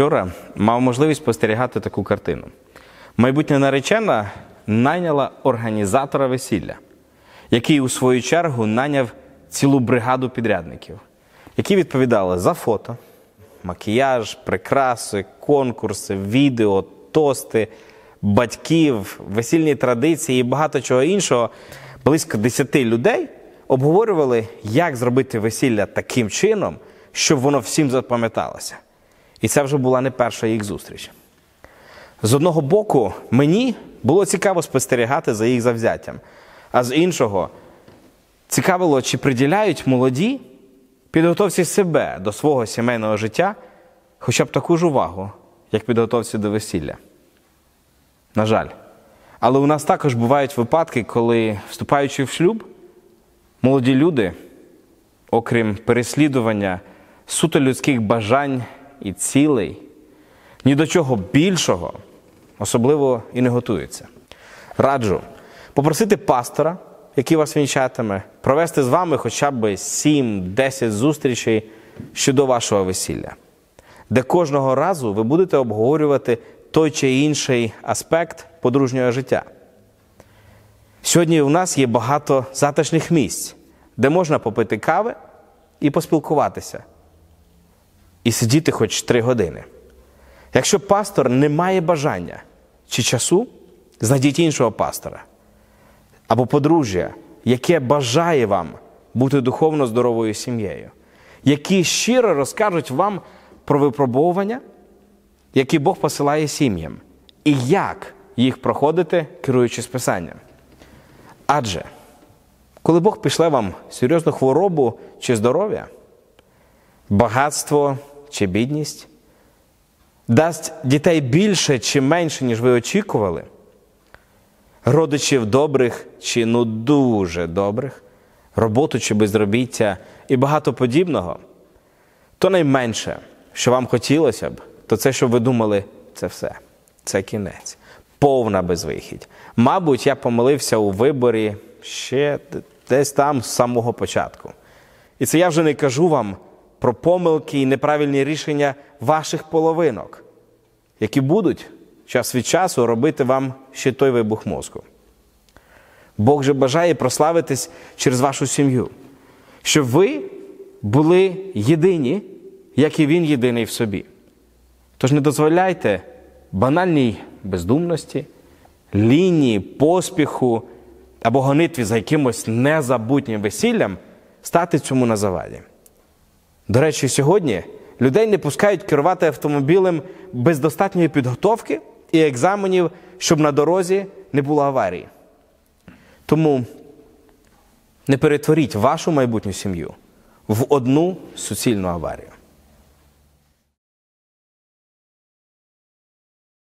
Вчора мав можливість спостерігати таку картину. Майбутня наречена найняла організатора весілля, який у свою чергу наняв цілу бригаду підрядників, які відповідали за фото, макіяж, прикраси, конкурси, відео, тости, батьків, весільні традиції і багато чого іншого. Близько 10 людей обговорювали, як зробити весілля таким чином, щоб воно всім запам'яталося. І це вже була не перша їх зустріч. З одного боку, мені було цікаво спостерігати за їх завзяттям, а з іншого, цікавило, чи приділяють молоді підготовці себе до свого сімейного життя хоча б таку ж увагу, як підготовці до весілля. На жаль. Але у нас також бувають випадки, коли, вступаючи в шлюб, молоді люди, окрім переслідування суто людських бажань і цілей, ні до чого більшого особливо і не готуються. Раджу попросити пастора, який вас вінчатиме, провести з вами хоча б 7-10 зустрічей щодо вашого весілля, де кожного разу ви будете обговорювати той чи інший аспект подружнього життя. Сьогодні у нас є багато затишних місць, де можна попити кави і поспілкуватися, і сидіти хоч три години. Якщо пастор не має бажання чи часу, знайдіть іншого пастора або подружжя, яке бажає вам бути духовно здоровою сім'єю, які щиро розкажуть вам про випробовування, які Бог посилає сім'ям, і як їх проходити, керуючись Писанням. Адже, коли Бог пішле вам серйозну хворобу чи здоров'я, багатство чи бідність, дасть дітей більше чи менше, ніж ви очікували, родичів добрих чи ну дуже добрих, роботу чи безробіття і багато подібного, то найменше, що вам хотілося б, то це, що ви думали, це все, це кінець, повна безвихідь. Мабуть, я помилився у виборі ще десь там з самого початку. І це я вже не кажу вам про помилки і неправильні рішення ваших половинок, які будуть час від часу робити вам ще той вибух мозку. Бог же бажає прославитись через вашу сім'ю, щоб ви були єдині, як і він єдиний в собі. Тож не дозволяйте банальній бездумності, лінії, поспіху або гонитві за якимось незабутнім весіллям стати цьому на заваді. До речі, сьогодні людей не пускають керувати автомобілем без достатньої підготовки і екзаменів, щоб на дорозі не було аварії. Тому не перетворіть вашу майбутню сім'ю в одну суцільну аварію.